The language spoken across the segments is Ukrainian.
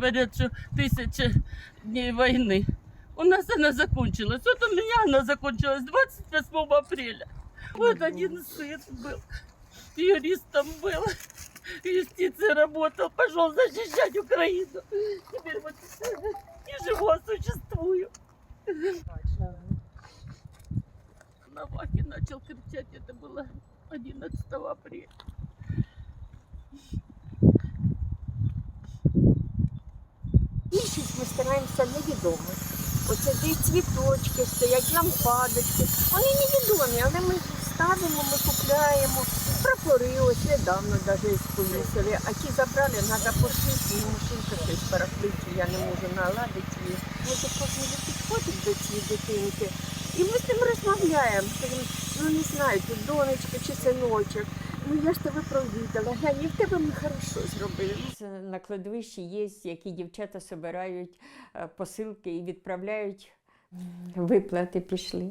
говорят, что тысяча дней войны. У нас она закончилась. Вот у меня она закончилась 28 апреля. Вот один сын был, юристом был, в юстиции работал, пошел защищать Украину. Теперь вот не живу, а существую. На вахе начал кричать, это было 11 апреля. Більшість ми стараємося невідомих. Оце де цвіточки стоять, лампадочки. Вони невідомі, але ми ставимо, ми купляємо. Прапори ось недавно навіть повісили, а ті забрали, треба пошити, і машинка щось перекличе, я не можу наладити її. Може кожен підходить до цієї дитинки. І ми з ним розмовляємо. Ну не знаю, тут донечка чи синочок. Ну я ж тебе провідала, глянь, і в тебе ми хорошо зробили. На кладовищі є, які дівчата збирають е, посилки і відправляють. Виплати пішли.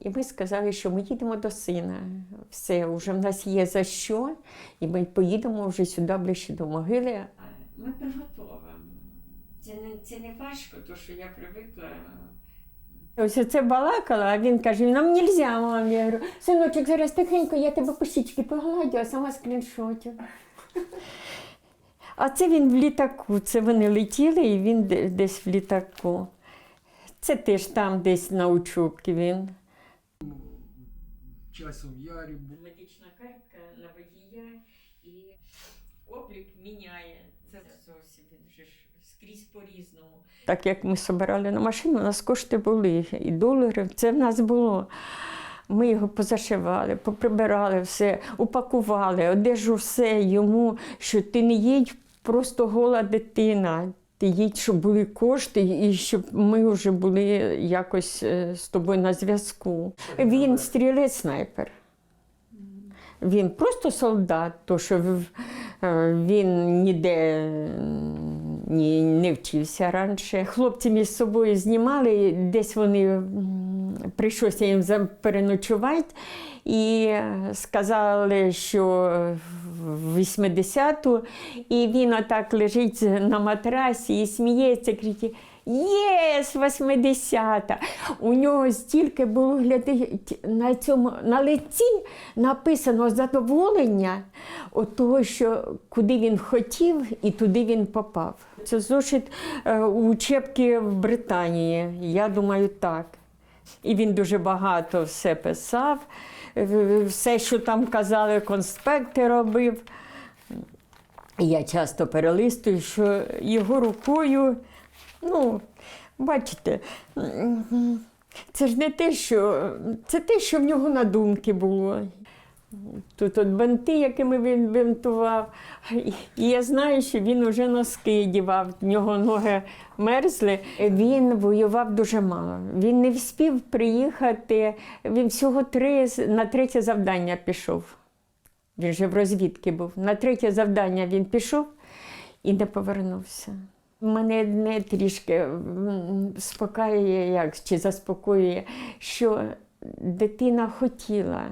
І ми сказали, що ми їдемо до сина. Все, вже в нас є за що, і ми поїдемо вже сюди ближче до могили. Ми приготовимо. Це не, це не важко, то що я привикла. Ось оце балакала, а він каже: нам не можна, мам. Я говорю, синочок, зараз тихенько, я тебе по щічки погладю, а сама скріншотю. А це він в літаку. Це вони летіли і він десь в літаку. Це теж там десь на учубці він. часом ярі був. Медична картка на водія і облік міняє. Це зовсім він вже ж скрізь по-різному. Так як ми збирали на машину, у нас кошти були і долари, це в нас було. Ми його позашивали, поприбирали все, упакували, одежу все йому, що ти не їдь просто гола дитина. Ти їдь, щоб були кошти, і щоб ми вже були якось е, з тобою на зв'язку. Він стрілець снайпер. Він просто солдат, то що в- він ніде ні, не вчився раніше. Хлопці між собою знімали, десь вони прийшлося їм переночувати і сказали, що в 80-ту, і він отак лежить на матрасі і сміється, кричить. Єс, 80-та. У нього стільки було глядить на цьому на лиці написано задоволення от того, що куди він хотів і туди він попав. Це зошит е, у учебки в Британії. Я думаю, так. І він дуже багато все писав, все, що там казали, конспекти робив. Я часто перелистую, що його рукою, ну, бачите, це ж не те, що це те, що в нього на думки було. Тут от бинти, якими він бинтував. І я знаю, що він вже носки дівав, в нього ноги мерзли. Він воював дуже мало. Він не встиг приїхати. Він всього три, на третє завдання пішов. Він же в розвідки був. На третє завдання він пішов і не повернувся. Мене не трішки спокаює, як чи заспокоює, що дитина хотіла.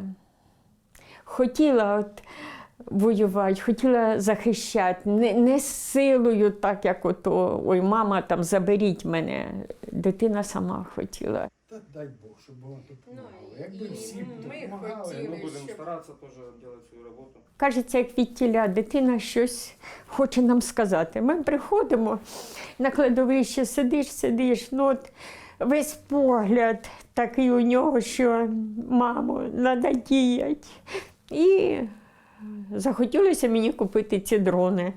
Хотіла от воювати, хотіла захищати, не, не силою, так як ото, ой, мама, там заберіть мене. Дитина сама хотіла. Та дай Бог, щоб воно допомагало. І Якби всі ми допомагали, хотіли. ну, Мы будем Еще- стараться тоже делать свою работу. Кажеться, як від тіля, дитина щось хоче нам сказати. Ми приходимо на кладовище, сидиш, сидиш, ну от весь погляд такий у нього, що мамо, треба діяти. І захотілося мені купити ці дрони.